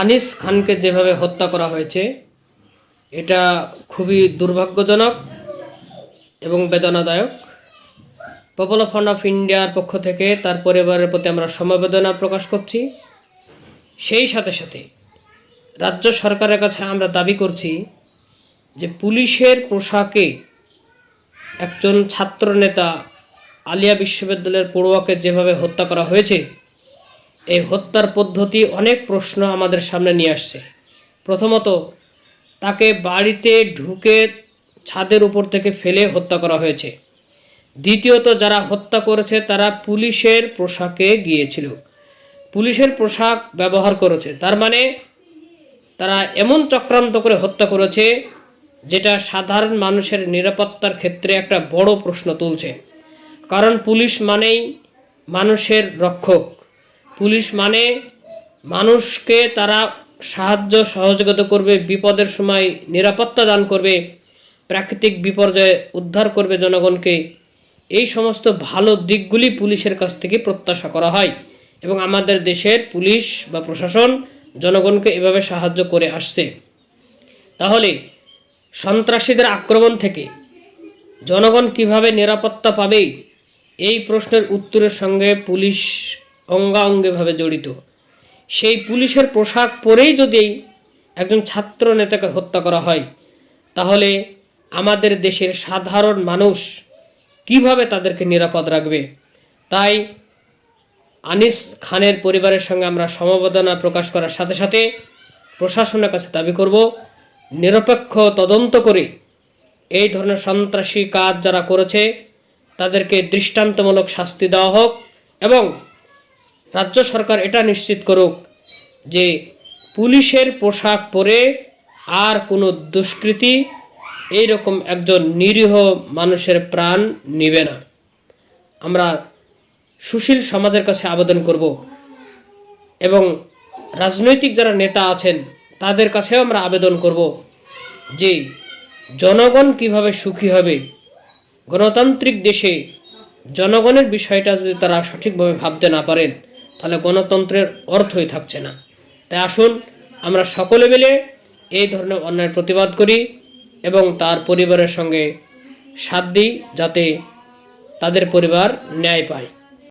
আনিস খানকে যেভাবে হত্যা করা হয়েছে, এটা খুবই দুর্ভাগ্যজনক এবং বেদনাদায়ক। পপুলার ফ্রন্ট অফ ইন্ডিয়ার পক্ষ থেকে তার পরিবারের প্রতি আমরা সমবেদনা প্রকাশ করছি। সেই সাথে সাথে রাজ্য সরকারের কাছে আমরা দাবি করছি যে পুলিশের পোশাকে একজন ছাত্রনেতা আলিয়া বিশ্ববিদ্যালয়ের পড়ুয়াকে যেভাবে হত্যা করা হয়েছে এই হত্যার পদ্ধতি অনেক প্রশ্ন আমাদের সামনে নিয়ে আসছে। প্রথমত, তাকে বাড়িতে ঢুকে ছাদের উপর থেকে ফেলে হত্যা করা হয়েছে। দ্বিতীয়ত, যারা হত্যা করেছে তারা পুলিশের পোশাকে গিয়েছিল। পুলিশের পোশাক ব্যবহার করেছে। তার মানে তারা এমন চক্রান্ত করে হত্যা করেছে, যেটা সাধারণ মানুষের নিরাপত্তার ক্ষেত্রে একটা বড় প্রশ্ন তুলছে। কারণ পুলিশ মানেই মানুষের রক্ষক। পুলিশ মানে মানুষকে তারা সাহায্য, সহযোগিতা করবে, বিপদের সময় নিরাপত্তা দান করবে, প্রাকৃতিক বিপর্যয়ে উদ্ধার করবে জনগণকে। এই সমস্ত ভালো দিকগুলি পুলিশের কাছ থেকে প্রত্যাশা করা হয় এবং আমাদের দেশের পুলিশ বা প্রশাসন জনগণকে এভাবে সাহায্য করে আসছে। তাহলে সন্ত্রাসীদের আক্রমণ থেকে জনগণ কীভাবে নিরাপত্তা পাবে? এই প্রশ্নের উত্তরের সঙ্গে পুলিশ অঙ্গাঙ্গিভাবে জড়িত। সেই পুলিশের পোশাক পরেই যদি একজন ছাত্র নেতাকে হত্যা করা হয়, তাহলে আমাদের দেশের সাধারণ মানুষ কীভাবে তাদেরকে নিরাপদ রাখবে? তাই আনিস খানের পরিবারের সঙ্গে আমরা সমবেদনা প্রকাশ করার সাথে সাথে প্রশাসনের কাছে দাবি করব, নিরপেক্ষ তদন্ত করে এই ধরনের সন্ত্রাসী কাজ যারা করেছে, তাদেরকে দৃষ্টান্তমূলক শাস্তি দেওয়া হোক এবং রাজ্য সরকার এটা নিশ্চিত করুক যে পুলিশের পোশাক পরে আর কোনো দুষ্কৃতী এইরকম একজন নিরীহ মানুষের প্রাণ নিবে না। আমরা সুশীল সমাজের কাছে আবেদন করব এবং রাজনৈতিক যারা নেতা আছেন, তাদের কাছেও আমরা আবেদন করব যে জনগণ কীভাবে সুখী হবে, গণতান্ত্রিক দেশে জনগণের বিষয়টা যদি তারা সঠিকভাবে ভাবতে না পারেন তাহলে গণতন্ত্রের অর্থই থাকছে না। তাই আসুন, আমরা সকলে মিলে এই ধরনের অন্যায়ের প্রতিবাদ করি এবং তার পরিবারের সঙ্গে সাথ দিই যাতে তাদের পরিবার ন্যায় পায়।